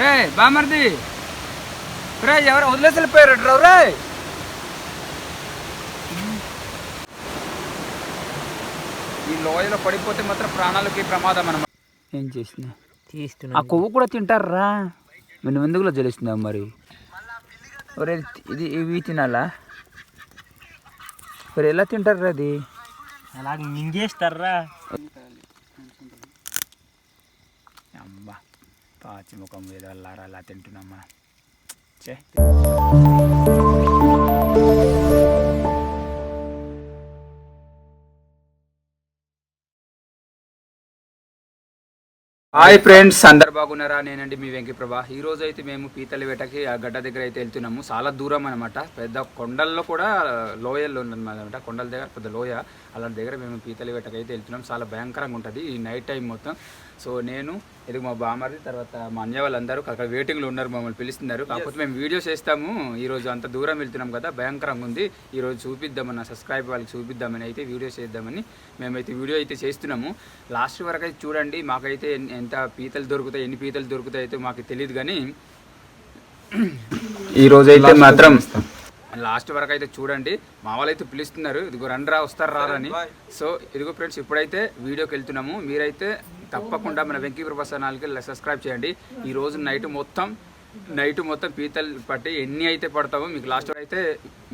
రే బామర్ది. రే ఎవరు వదిలేసి వెళ్ళిపోయారు రే. ఈ లోయలో పడిపోతే మాత్రం ప్రాణాలకి ప్రమాదం అనమాట ఏం చేసిన? ఆ తీస్తున్నా కొవ్వు కూడా తింటారా? మేము ఎందుకులో తెలుస్తుందా మరి. ఒరే ఇది ఇవి తినాలా? మరి ఎలా తింటారా అది? అలాగే మింగేస్తారా అమ్మా పాచి ముఖం మీద అలా తింటున్నామా చే హాయ్ ఫ్రెండ్స్ అందరు బాగున్నారా? నేనండి మీ వెంకిప్రభా. ఈ రోజు అయితే మేము పీతల వేటకి ఆ గడ్డ దగ్గర అయితే వెళ్తున్నాము. చాలా దూరం అనమాట పెద్ద కొండల్లో కూడా లోయల్లో ఉందన్నమాట. కొండల దగ్గర పెద్ద లోయ. అలాంటి దగ్గర మేము పీతల వేటకి అయితే వెళ్తున్నాం. చాలా భయంకరంగా ఉంటుంది. ఈ నైట్ టైం మొత్తం సో నేను ఇది మా బామర్ది తర్వాత మా అన్య వాళ్ళందరూ అక్కడ వెయిటింగ్లో ఉన్నారు మమ్మల్ని పిలుస్తున్నారు. కాకపోతే మేము వీడియోస్ చేస్తాము. ఈ రోజు అంత దూరం వెళ్తున్నాం కదా భయంకరంగా ఉంది. ఈ రోజు చూపిద్దామని సబ్స్క్రైబ్ వాళ్ళకి చూపిద్దామని అయితే వీడియోస్ చేద్దామని మేమైతే వీడియో అయితే చేస్తున్నాము. లాస్ట్ వరకు అయితే చూడండి మాకైతే ఎంత పీతలు దొరుకుతాయి ఎన్ని పీతలు దొరుకుతాయి అయితే మాకు తెలియదు కానీ ఈ రోజు అయితే మాత్రం లాస్ట్ వరకు అయితే చూడండి. మా వాళ్ళు అయితే పిలుస్తున్నారు. ఇదిగో రండ్రా వస్తారు రారని సో ఇదిగో ఫ్రెండ్స్ ఇప్పుడైతే వీడియోకి వెళ్తున్నాము. మీరైతే తప్పకుండా మన వెంకీ ప్రభా ఛానల్కి సబ్స్క్రైబ్ చేయండి. ఈ రోజు నైట్ మొత్తం నైట్ మొత్తం పీతలు పట్టి ఎన్ని అయితే పడతామో మీకు లాస్ట్ అయితే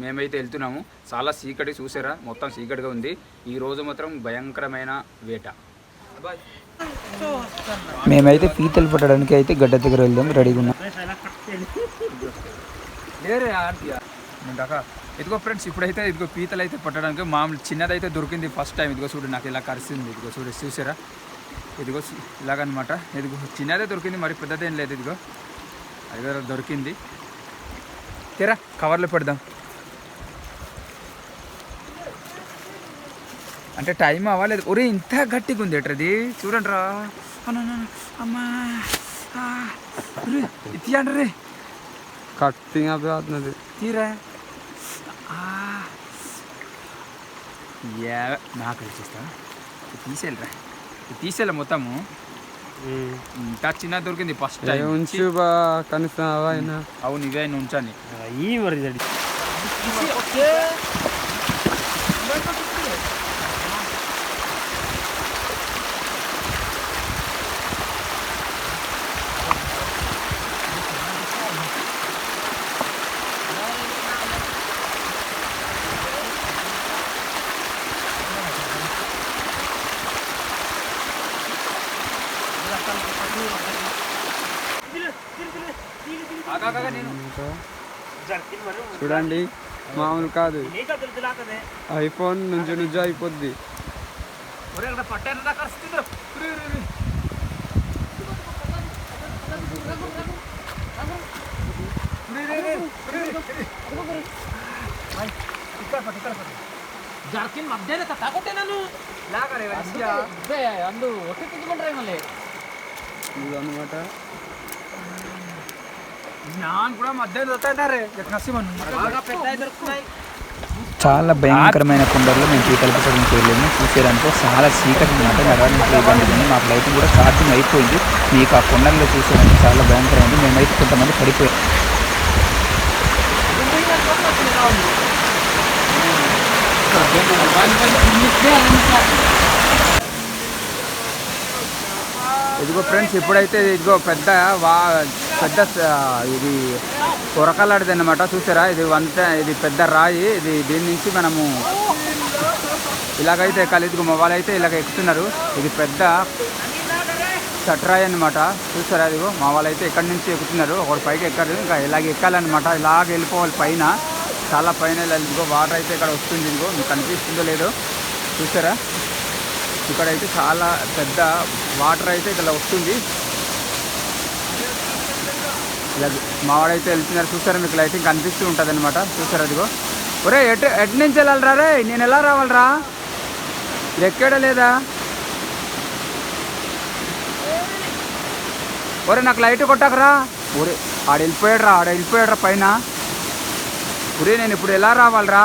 మేమైతే వెళ్తున్నాము. చాలా చీకటి చూసారా? మొత్తం చీకటిగా ఉంది. ఈ రోజు మాత్రం భయంకరమైన వేట. మేమైతే పీతలు పట్టడానికి అయితే గడ్డ దగ్గర వెళ్దాం. రెడీగా ఉన్నాం. ఇదిగో ఫ్రెండ్స్ ఇప్పుడైతే ఇదిగో పీతలు అయితే పట్టడానికి మామూలు చిన్నదైతే దొరికింది ఫస్ట్ టైం ఇదిగో చూడు నాకు ఇలా కరిసింది. ఇదిగో చూడు చూసారా? ఇదిగో ఇలాగనమాట. ఇదిగో చిన్నదే దొరికింది మరి పెద్దదేం లేదు ఇదిగో. అది దొరికింది. తెరా కవర్లో పెడదాం. అంటే టైం అవ్వలేదు. ఒరే ఇంత గట్టిగా ఉంది ఎట్రది చూడండి రా అమ్మా తీయండి రే. కట్టింగ్ అవుతున్నది తీరా. నాకు వచ్చేస్తా తీసేయాలిరా ఇది తీసేయాలి మొత్తము. ఇంకా చిన్న దొరికింది ఫస్ట్ టైం. ఉంచు బా కనీసం అవైనా. ఇవే ఆయన ఉంచాను. ఈ మరి ఇది. నేను జర్కిన్ మరి చూడండి మామూలు కాదు. ఐఫోన్ నుంచి నుంచి అయిపోద్ది. జర్కిన్ మధ్యాహ్నం తగ్గొట్టే నన్ను అందు ఒట్టి తిట్టుకుంటారు మళ్ళీ అనమాట కూడా పెద్ద చాలా భయంకరమైన కుండల్లో మేము పీతలు పెట్టడం చేయలేము చూసేదాంట్లో చాలా చీకటి ఇబ్బంది మాకు లైట్ కూడా ఛార్జింగ్ అయిపోయింది. మీకు ఆ కొండల్లో చూసేదానికి చాలా భయంకరమైంది. మేమైతే కొంతమంది పడిపోయాం. ఇదిగో ఫ్రెండ్స్ ఇప్పుడైతే ఇదిగో పెద్ద వా పెద్ద ఇది కొరకలాడిది అనమాట చూసారా? ఇది వంత ఇది పెద్ద రాయి. ఇది దీని నుంచి మనము ఇలాగైతే కలిదుగు మొబైల్ మా వాళ్ళైతే ఇలాగ ఎక్కుతున్నారు. ఇది పెద్ద చట్రాయి అనమాట చూసారా ఇదిగో? మా వాళ్ళైతే ఎక్కడి నుంచి ఎక్కుతున్నారు. ఒకటి పైకి ఎక్కారు. ఇంకా ఇలాగ ఎక్కాలన్నమాట. ఇలాగ వెళ్ళిపోవాలి పైన. చాలా పైన ఇదిగో వాటర్ అయితే ఇక్కడ వస్తుంది. ఇదిగో మీకు కనిపిస్తుందో లేదో. చూసారా? ఇక్కడైతే చాలా పెద్ద వాటర్ అయితే ఇక్కడ వస్తుంది. మావాడైతే వెళ్తున్నారు. చూసారా మీకు లైటింగ్ కనిపిస్తూ ఉంటుంది అనమాట చూసారా అదిగో. ఒరే ఎటు ఎటు నుంచి వెళ్ళాలిరా రే? నేను ఎలా రావాలిరా? ఇది ఎక్కడా లేదా? ఒరే నాకు లైట్ కొట్టకరా. ఒరే ఆడ వెళ్ళిపోయాడు రా ఆడ వెళ్ళిపోయాడు రా పైన. ఒరే నేను ఇప్పుడు ఎలా రావాలిరా?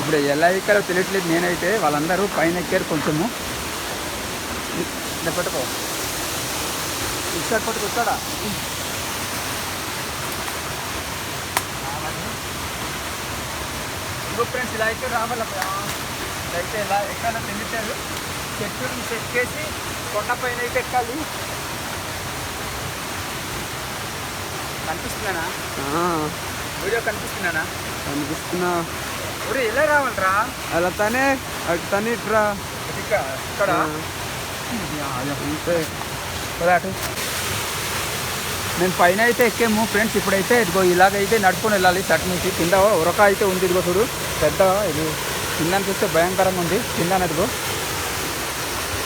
ఇప్పుడు ఎలా ఎక్కారో తెలియట్లేదు నేనైతే. వాళ్ళందరూ పైన ఎక్కారు కొంచెము. పెట్టుకో ఇస్తాడు పట్టుకు ఇస్తాడా ఇంకో ఫ్రెండ్స్ ఇలా అయితే రావాల. అయితే ఇలా ఎక్కాలో తెలియట్లేదు. చెట్టు నుంచి ఎక్కేసి కొండ పైన అయితే ఎక్కాలి. కనిపిస్తున్నానా వీడియో కనిపిస్తున్నానా కనిపిస్తున్నా. ఒరే ఎలా రావాలరా. అలా తనే అటు తనే ఇట్రా ఇక్కడ అంతే. పదాటు నేను పైన అయితే ఎక్కాము. ఫ్రెండ్స్ ఇప్పుడైతే ఇదిగో ఇలాగైతే నడుపుకొని వెళ్ళాలి. చట్ నుంచి కింద ఉరక అయితే ఉంది ఇదిగో చూడు. పెద్ద ఇది కింద చూస్తే భయంకరంగా ఉంది. కింద ఇదిగో.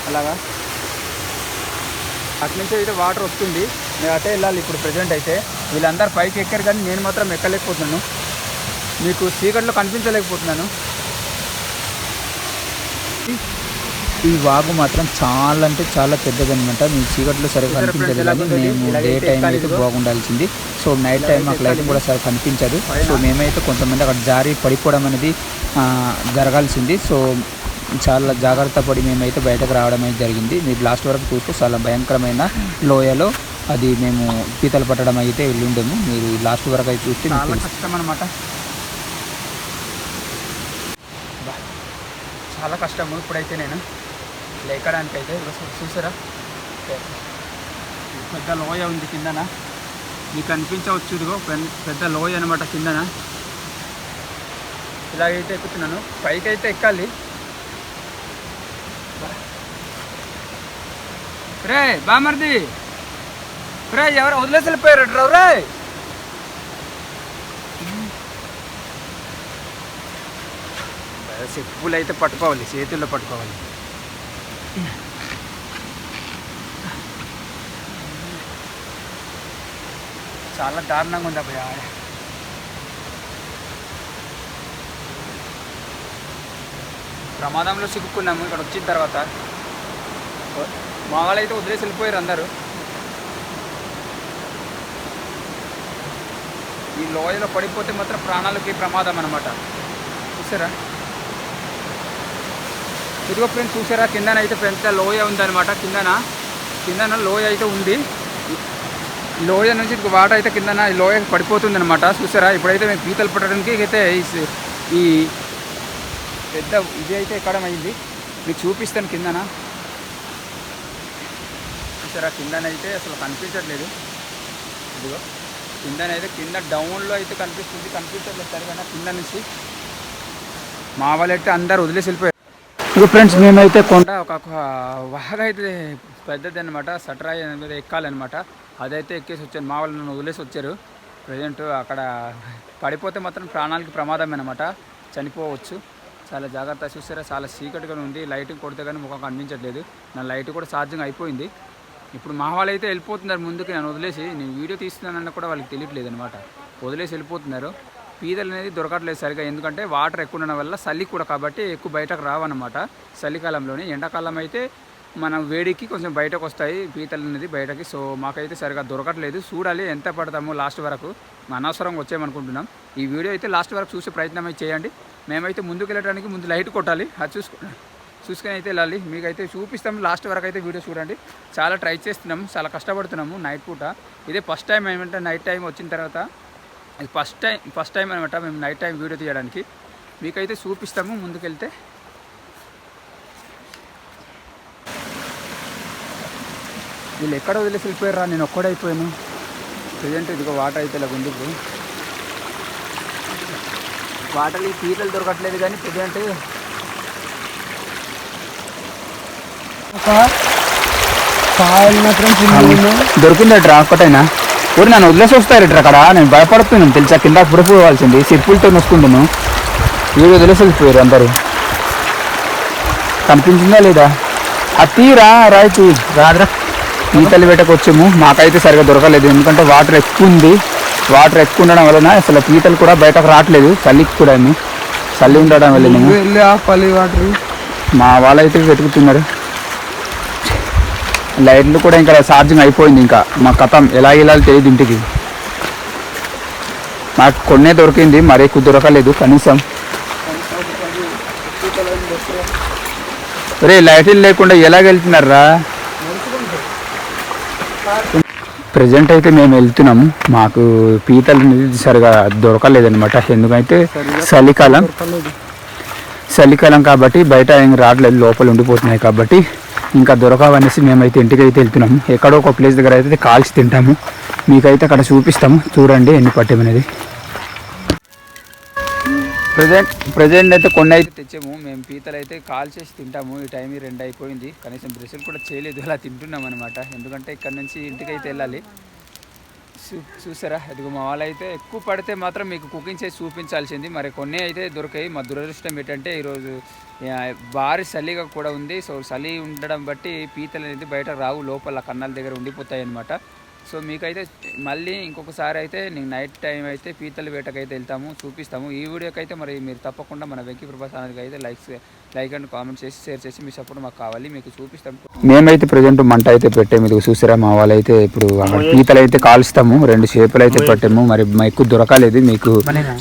అలాగా. అటు నుంచి అయితే వాటర్ వస్తుంది. నేను అటే వెళ్ళాలి ఇప్పుడు ప్రజెంట్ అయితే. వీళ్ళందరూ పైకి ఎక్కారు కానీ నేను మాత్రం ఎక్కలేకపోతున్నాను. మీకు చీకట్లో కనిపించలేకపోతున్నాను. ఈ వాగు మాత్రం చాలా అంటే చాలా పెద్దదనమాట మీ చీకట్లో సరిగ్గా కనిపించదు కానీ మేము డే టైం అయితే బాగుండాల్సింది. సో నైట్ టైం మాకు లైట్ కూడా సరిగ్గా కనిపించదు. సో మేమైతే కొంతమంది అక్కడ జారి పడిపోవడం అనేది జరగాల్సింది. సో చాలా జాగ్రత్త పడి మేమైతే బయటకు రావడం అయితే జరిగింది. మీరు లాస్ట్ వరకు చూస్తే చాలా భయంకరమైన లోయలో అది మేము పీతలు పట్టడం అయితే వెళ్ళుండేము. మీరు లాస్ట్ వరకు అయితే చూస్తే చాలా కష్టం అనమాట చాలా కష్టము. ఇప్పుడైతే నేను లేకడానికి అయితే చూసారా? పెద్ద లోయ ఉంది కిందన. మీకు అనిపించవచ్చు ఇదిగో పెద్ద లోయ అనమాట కిందన. ఇలాగైతే ఎక్కుతున్నాను. పైకి అయితే ఎక్కాలి రే బామర్ది. రే ఎవరు వదిలేసి వెళ్ళిపోయారు రే. చెప్పులు అయితే పట్టుకోవాలి చేతుల్లో పట్టుకోవాలి. చాలా దారుణంగా ఉంది అబ్బాయి ఆడ. ప్రమాదంలో చిక్కుకున్నాము ఇక్కడ వచ్చిన తర్వాత. మా వాళ్ళైతే వదిలేసి వెళ్ళిపోయారు అందరూ. ఈ లోయలో పడిపోతే మాత్రం ప్రాణాలకి ప్రమాదం అనమాట చూసారా? ఇదిగో ఫ్రెండ్స్ చూసారా? కిందన అయితే పెద్ద లోయ ఉందనమాట కిందన కిందన లోయ అయితే ఉంది. లోయ నుంచి వాటర్ అయితే కిందన ఈ లోయ పడిపోతుంది అనమాట చూసారా? ఇప్పుడైతే మేము పీతలు పట్టడానికి అయితే ఈ ఈ పెద్ద ఇది అయితే ఎక్కడం అయింది మీకు చూపిస్తాను కిందన. చూసారా? కిందన అయితే అసలు కనిపించట్లేదు. ఇదిగో కిందన అయితే కింద డౌన్లో అయితే కనిపిస్తుంది. కనిపించట్లేదు సరిగా కింద నుంచి. మా వాళ్ళైతే అందరు వదిలేసి వెళ్ళిపోయారు. ఇక ఫ్రెండ్స్ మేమైతే కొండ ఒక ఒక అయితే పెద్దది అనమాట సటరాయి మీద ఎక్కాలన్నమాట. అదైతే ఎక్కేసి వచ్చాను మా వాళ్ళు నన్ను వదిలేసి వచ్చారు. ప్రజెంట్ అక్కడ పడిపోతే మాత్రం ప్రాణాలకి ప్రమాదం అనమాట చనిపోవచ్చు. చాలా జాగ్రత్త చూసారా? చాలా చీకటిగా ఉంది. లైటింగ్ కొడితే కానీ ముఖం కనిపించట్లేదు. నా లైట్ కూడా ఛార్జింగ్ అయిపోయింది. ఇప్పుడు మా వాళ్ళు అయితే వెళ్ళిపోతున్నారు ముందుకు. నన్ను వదిలేసి. నేను వీడియో తీస్తున్నానన్న కూడా వాళ్ళకి తెలియట్లేదు అనమాట వదిలేసి వెళ్ళిపోతున్నారు. పీదలు అనేది దొరకట్లేదు సరిగా ఎందుకంటే వాటర్ ఎక్కువ ఉండడం వల్ల చలి కూడా కాబట్టి ఎక్కువ బయటకు రావన్నమాట. చలికాలంలోనే. ఎండాకాలం అయితే మనం వేడికి కొంచెం బయటకు వస్తాయి పీతలు అనేది బయటకి. సో మాకైతే సరిగా దొరకట్లేదు. చూడాలి ఎంత పడతాము లాస్ట్ వరకు. అనవసరంగా వచ్చామనుకుంటున్నాం. ఈ వీడియో అయితే లాస్ట్ వరకు చూసే ప్రయత్నం అయితే చేయండి. మేమైతే ముందుకు వెళ్ళడానికి ముందు లైట్ కొట్టాలి. అది చూసుకో చూసుకొని అయితే వెళ్ళాలి. మీకైతే చూపిస్తాం. లాస్ట్ వరకు అయితే వీడియో చూడండి. చాలా ట్రై చేస్తున్నాము చాలా కష్టపడుతున్నాము నైట్ పూట. ఇదే ఫస్ట్ టైం ఏమంటే నైట్ టైం వచ్చిన తర్వాత ఇది ఫస్ట్ టైం ఫస్ట్ టైం అనమాట మేము నైట్ టైం వీడియో తీయడానికి. మీకైతే చూపిస్తాము ముందుకెళ్తే. వీళ్ళు ఎక్కడ వదిలేసి వెళ్ళిపోయారా నేను ఒక్కడైపోయాను. ప్రజెంట్ ఇదిగో వాటర్ అయితే ఇలా ఉంది ఇప్పుడు వాటర్కి పీతలు దొరకట్లేదు కానీ ప్రజెంట్ మాత్రం దొరికిందట్రా ఒక్కటైనా? ఊరి నన్ను వదిలేసి వస్తారట అక్కడ. నేను భయపడుతున్నాను తెలుసా? కింద పుడిపోవాల్సింది చెప్పులతో నొసుకుంటాను వీడు వదిలేసి వెళ్ళిపోయారు అందరూ. కనిపించిందా లేదా? అది తీరా రాయితీ రాదురా. ఈతలు వేటకు వచ్చాము మాకైతే సరిగా దొరకలేదు. ఎందుకంటే వాటర్ ఎక్కువ ఉంది. వాటర్ ఎక్కువ ఉండడం వలన అసలు పీతలు కూడా బయటకు రావట్లేదు. చలికి కూడా చలి ఉండడం వల్ల మా వాళ్ళైతే వెతుకుతున్నారు. లైట్లు కూడా ఇంకా ఛార్జింగ్ అయిపోయింది ఇంకా. మా కథం ఎలా వెళ్ళాలి తెలియదు ఇంటికి. నాకు కొన్నే దొరికింది మరి ఎక్కువ దొరకలేదు కనీసం. రే లైట్లు లేకుండా ఎలా వెళ్తున్నారా? ప్రజెంట్ అయితే మేము వెళ్తున్నాము. మాకు పీతలు సరిగా దొరకలేదన్నమాట. ఎందుకంటే చలికాలం. చలికాలం కాబట్టి బయట ఏం రావట్లేదు లోపల ఉండిపోతున్నాయి కాబట్టి. ఇంకా దొరకవనేసి మేమైతే ఇంటికి అయితే వెళ్తున్నాము. ఎక్కడో ఒక ప్లేస్ దగ్గర అయితే కాల్చి తింటాము. మీకైతే అక్కడ చూపిస్తాము. చూడండి ఎన్ని పట్టేమనేది ప్రజెంట్ ప్రజెంట్ అయితే కొన్ని అయితే తెచ్చాము. మేము పీతలు అయితే కాల్ చేసి తింటాము. ఈ టైం రెండు అయిపోయింది. కనీసం బ్రెషులు కూడా చేయలేదు. అలా తింటున్నాం అనమాట ఎందుకంటే ఇక్కడ నుంచి ఇంటికి అయితే వెళ్ళాలి. చూసారా? ఇదిగో మా వాళ్ళు అయితే ఎక్కువ పడితే మాత్రం మీకు కుకింగ్ చేసి చూపించాల్సింది. మరి కొన్ని అయితే దొరికాయి. మా దురదృష్టం ఏంటంటే ఈరోజు భారీ చలిగా కూడా ఉంది. సో చలి ఉండడం బట్టి పీతలు అనేది బయట రావు. లోపల కన్నాల దగ్గర ఉండిపోతాయి అనమాట సో మీకైతే మళ్ళీ ఇంకొకసారి అయితే నేను నైట్ టైం అయితే పీతల వేటకైతే వెళ్తాము చూపిస్తాము. ఈ వీడియోకి అయితే మరి మీరు తప్పకుండా మన వెంకీ ప్రభా ఛానల్కి అయితే లైక్స్ లైక్ అండ్ కామెంట్ చేసి షేర్ చేసి మీ సపోర్ట్ మాకు కావాలి. మీకు చూపిస్తాం. మేమైతే ప్రజెంట్ మంట అయితే పెట్టాము. ఇది చూసారా మా వాళ్ళు అయితే ఇప్పుడు పీతలు అయితే కాలుస్తాము రెండు చేపలు అయితే పెట్టాము. మరి ఎక్కువ దొరకలేదు. మీకు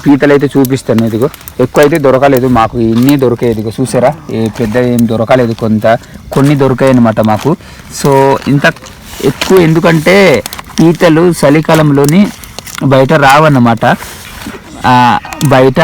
పీతలు అయితే చూపిస్తాను. ఇదిగో ఎక్కువ అయితే దొరకలేదు. మాకు ఇన్ని దొరికాయి. ఇదిగో చూసారా ఏ పెద్ద ఏం దొరకలేదు. కొంత కొన్ని దొరికాయి అనమాట మాకు. సో ఇంత ఎక్కువ ఎందుకంటే పీతలు చలికాలంలోని బయట రావన్నమాట. బయట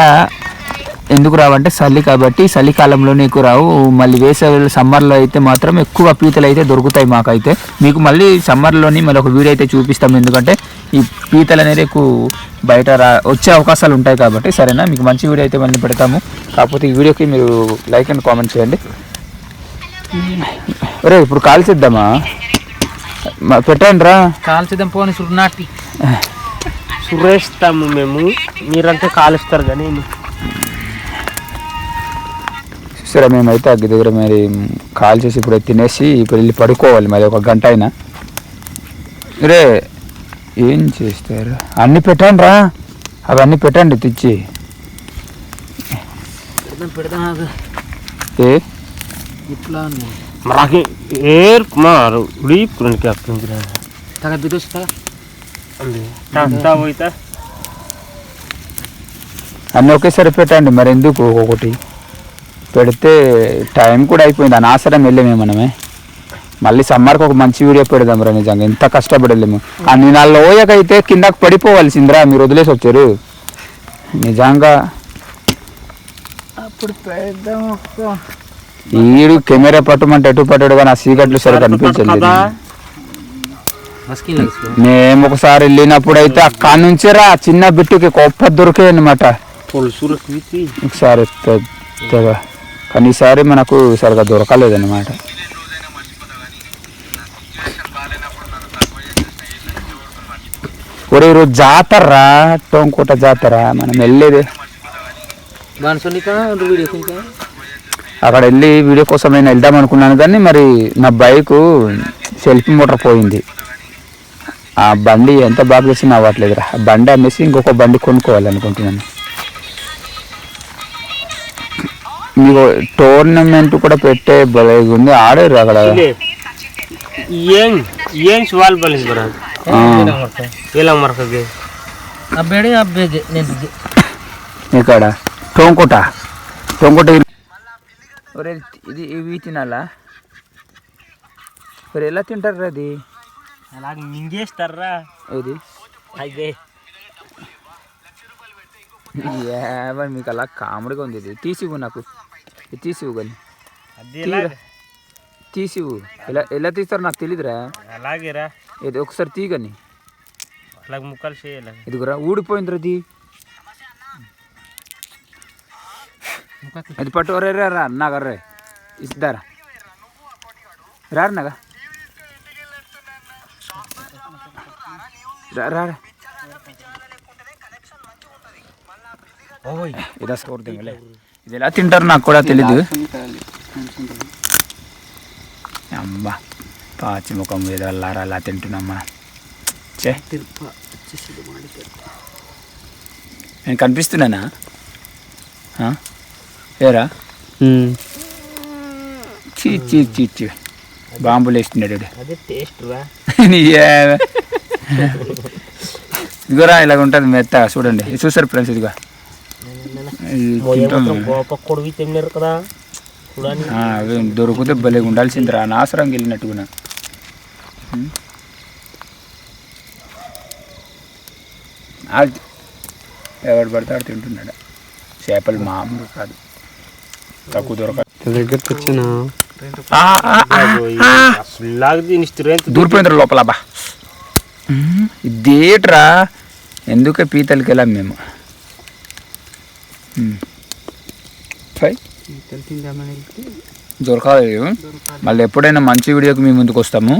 ఎందుకు రావంటే చలి కాబట్టి చలికాలంలోనే ఎక్కువ రావు. మళ్ళీ వేసవి సమ్మర్లో అయితే మాత్రం ఎక్కువ పీతలు అయితే దొరుకుతాయి మాకైతే. మీకు మళ్ళీ సమ్మర్లోని మళ్ళీ ఒక వీడియో అయితే చూపిస్తాం. ఎందుకంటే ఈ పీతలు అనేది ఎక్కువ బయట రా వచ్చే అవకాశాలు ఉంటాయి కాబట్టి సరేనా? మీకు మంచి వీడియో అయితే మళ్ళీ పెడతాము. కాకపోతే ఈ వీడియోకి మీరు లైక్ అండ్ కామెంట్ చేయండి. ఒరే ఇప్పుడు కాల్ చేద్దామా? పెట్టండి రా కాల్చిద్దాం పోని సుర్నాటి. సురేస్తాము మేము. మీరంటే కాలుస్తారు కానీ సరే మేమైతే అగ్గి దగ్గర మరి కాల్ చేసి ఇప్పుడు తినేసి ఇప్పుడు వెళ్ళి పడుకోవాలి. మరి ఒక గంట అయినా. రే ఏం చేస్తారు? అన్నీ పెట్టండి రా అవన్నీ పెట్టండి తెచ్చి. పెడదాం పెడదాం ఆగు. ఏ ఇట్లా అని. మనకి ఏర్ కుమార్ ఉడిపురానికి అప్పుడు తగ బిదోస్ తగ అంతా పోయితా అన్నీ ఒకేసారి పెట్టండి మరి ఎందుకు ఒక్కొక్కటి పెడితే టైం కూడా అయిపోయింది అనవసరం వెళ్ళామే మనమే మళ్ళీ సమ్మర్కి ఒక మంచి వీడియో పెడదాం రా నిజంగా ఎంత కష్టపడలేము ఆ నేను ఆ లోయకైతే కిందకి పడిపోవాల్సిందిరా మీరు వదిలేసి వచ్చారు నిజంగా అప్పుడు పెడదాం. ఈడు కెమెరా పట్టమంటే ఎటు పట్టాడు కానీ ఆ సీగట్లు సరిగ్గా కనిపించలేదు మేము ఒకసారి వెళ్ళినప్పుడు అయితే అక్కడ నుంచే రా చిన్న బిట్టుకి గొప్ప దొరికాయి అనమాట ఒకసారి పెద్దగా కానీ ఈసారి మనకు సరిగా దొరకలేదన్నమాట. ఒరే ఈరోజు జాతర టోంకోట జాతర మనం వెళ్ళేది దాని సొన్నిక వీడియో ఇంకా అక్కడ వెళ్ళి వీడియో కోసం నేను వెళ్దాం అనుకున్నాను కానీ మరి నా బైక్ సెల్ఫీ మోటార్ పోయింది. ఆ బండి ఎంత బాగా చేసినా అవ్వట్లేదురా. ఆ బండి అమ్మేసి ఇంకొక బండి కొనుక్కోవాలనుకుంటున్నాను. మీకు టోర్నమెంట్ కూడా పెట్టే ఉంది. ఆడారు అక్కడ. ఇక్కడ టోంకోట. టోంకోట ఒరే ఇది ఇవి తినాలా? మరి ఎలా తింటారు అది? అలాగ మింగేస్తారా ఇది అయితే ఏమని మీకు అలా కామెడీగా ఉంది ఇది. తీసివు నాకు. ఇది తీసివు కానీ. తీసివు ఎలా ఎలా తీస్తారో నాకు తెలియదురా అలాగేరా. ఇది ఒకసారి తీగని అలాగ ముక్కలు చేయాలి. ఇదిగురా ఊడిపోయిందిరా అది. అది పట్టు రే రా రా నాగా రే ఇస్తారా రా నాగా రా. ఇదా స్కోర్ దిగలే. ఇది ఎలా తింటారు నాకు కూడా తెలీదు. అమ్మా పాచి ముఖం మీద అల్లారా అలా తింటున్నాం మనం. చే నేను కనిపిస్తున్నానా? ఏరా? చీ చీ చీ చీ బాంబులు వేస్తున్నాడు ఇదిగోరా ఇలాగ ఉంటుంది మెత్త. చూడండి. చూసారు ఫ్రెండ్స్ ఇదిగో. కదా. దొరికితే భలే ఉండాల్సింది రా నాసరంగా వెళ్ళినట్టుగా ఎవడు పడతాడు తింటున్నాడు. చేపలు మామూలు కాదు. తక్కువ దొరక దగ్గరికి వచ్చిన లాగది ఇన్స్ట్రుమెంట్ దూరిపోయింది లోపల బా ఇదేట్రా? ఎందుకే పీతలకి వెళ్ళాం మేము. దొరకలేదు మళ్ళీ ఎప్పుడైనా మంచి వీడియోకి మీ ముందుకు వస్తాము.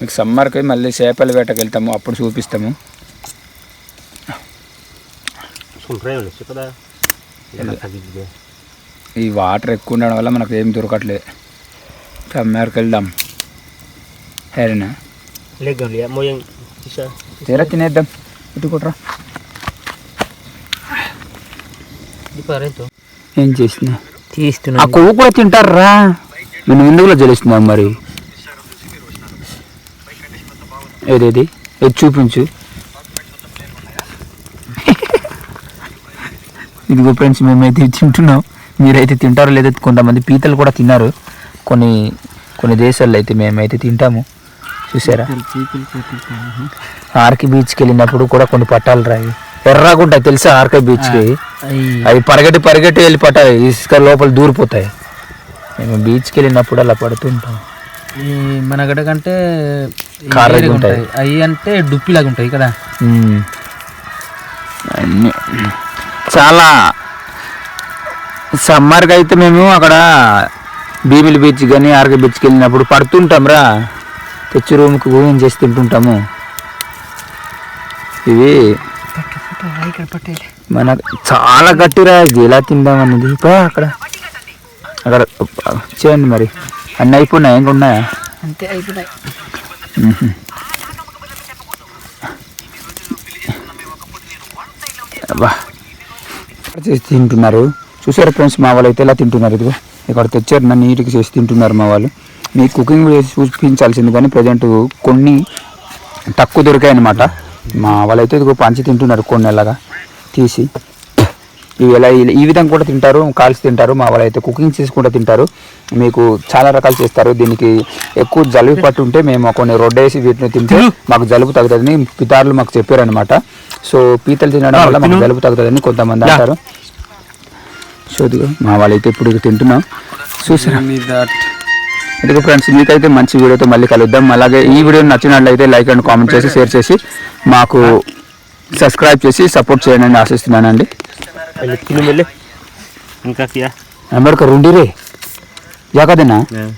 మీకు సమ్మర్కి మళ్ళీ చేపల వేటకి వెళ్తాము అప్పుడు చూపిస్తాము. సుంట్రేయండి కదా తగ్గిద్ది ఈ వాటర్ ఎక్కువ ఉండడం వల్ల మనకు ఏం దొరకట్లేదు సమ్మర్కి వెళ్దాం. సరేనా? తీరా తినేద్దాం. ఇటు కొట్రా. ఏం చేసినా తీస్తున్నా. ఆ కొవ్వు కూడా తింటారా? నేను ఎందుకులో జలుస్తున్నావు మరి? ఏదేది ఏది చూపించు. ఇదిగో ఫ్రెండ్స్ మేమైతే తింటున్నాం. మీరైతే తింటారో లేదో కొంతమంది పీతలు కూడా తిన్నారు. కొన్ని కొన్ని దేశాల్లో అయితే మేమైతే తింటాము. చూసారా? ఆర్కే బీచ్కి వెళ్ళినప్పుడు కూడా కొన్ని పట్టాలు రాయి. ఎర్రగా ఉంటాయి తెలుసా ఆర్కే బీచ్కి? అవి పరిగెట్టి పరిగెట్టి వెళ్ళి పట్టాయి ఇసుక లోపల దూరిపోతాయి. మేము బీచ్కి వెళ్ళినప్పుడు అలా పడుతుంటాం. ఈ మన గడ్డ కంటే ఉంటాయి. అవి అంటే డుప్పిలాగా ఉంటాయి కదా. అన్నీ. చాలా సమ్మర్కి అయితే మేము అక్కడ భీమిలి బీచ్ కానీ ఆర్కే బీచ్కి వెళ్ళినప్పుడు పడుతుంటాం రా. తెచ్చి రూమ్కి ఊహం చేసి తింటుంటాము. ఇవి మన చాలా గట్టిరా ఇది ఎలా తిందామన్నది పా అక్కడ. అక్కడ చేయండి మరి. అన్నీ అయిపోయినాయి? ఇంకా ఉన్నాయా? అంతే అయిపోయినాయి. అబ్బా. చేసి తింటున్నారు? చూసారు ఫ్రెండ్స్ మా వాళ్ళు అయితే ఇలా తింటున్నారు ఇదిగో. ఇక్కడ తెచ్చారు నన్ను నీట్గా చేసి తింటున్నారు మా వాళ్ళు. మీ కుకింగ్ చూపించాల్సింది కానీ ప్రజెంట్ కొన్ని తక్కువ దొరికాయి అనమాట మా వాళ్ళైతే ఇదిగో పంచి తింటున్నారు కొన్ని ఎలాగా తీసి. ఇవి ఎలా ఈ- విధంగా కూడా తింటారు కాల్చి తింటారు మా వాళ్ళు అయితే కుకింగ్ చేసి కూడా తింటారు. మీకు చాలా రకాలు చేస్తారు. దీనికి ఎక్కువ జలుబు పట్టు ఉంటే మేము కొన్ని రొడ్డేసి వీటిని తింటే మాకు జలుబు తగ్గుతుందని పితారులు మాకు చెప్పారనమాట సో పీతలు తినడం వల్ల మాకు జలుబు తగ్గుతుందని కొంతమంది అంటారు. సో ఇదిగో మా వాళ్ళైతే ఇప్పుడు తింటున్నాం. చూసారా? ఇదిగో ఫ్రెండ్స్ మీకైతే మంచి వీడియోతో మళ్ళీ కలుద్దాం. అలాగే ఈ వీడియో నచ్చినట్లయితే లైక్ అండ్ కామెంట్ చేసి షేర్ చేసి మాకు సబ్స్క్రైబ్ చేసి సపోర్ట్ చేయండి ఆశిస్తున్నానండి. వెళ్ళి తిని వెళ్ళి ఇంకా కియా అమెరికా రెండి రే జాకదేనా Yeah.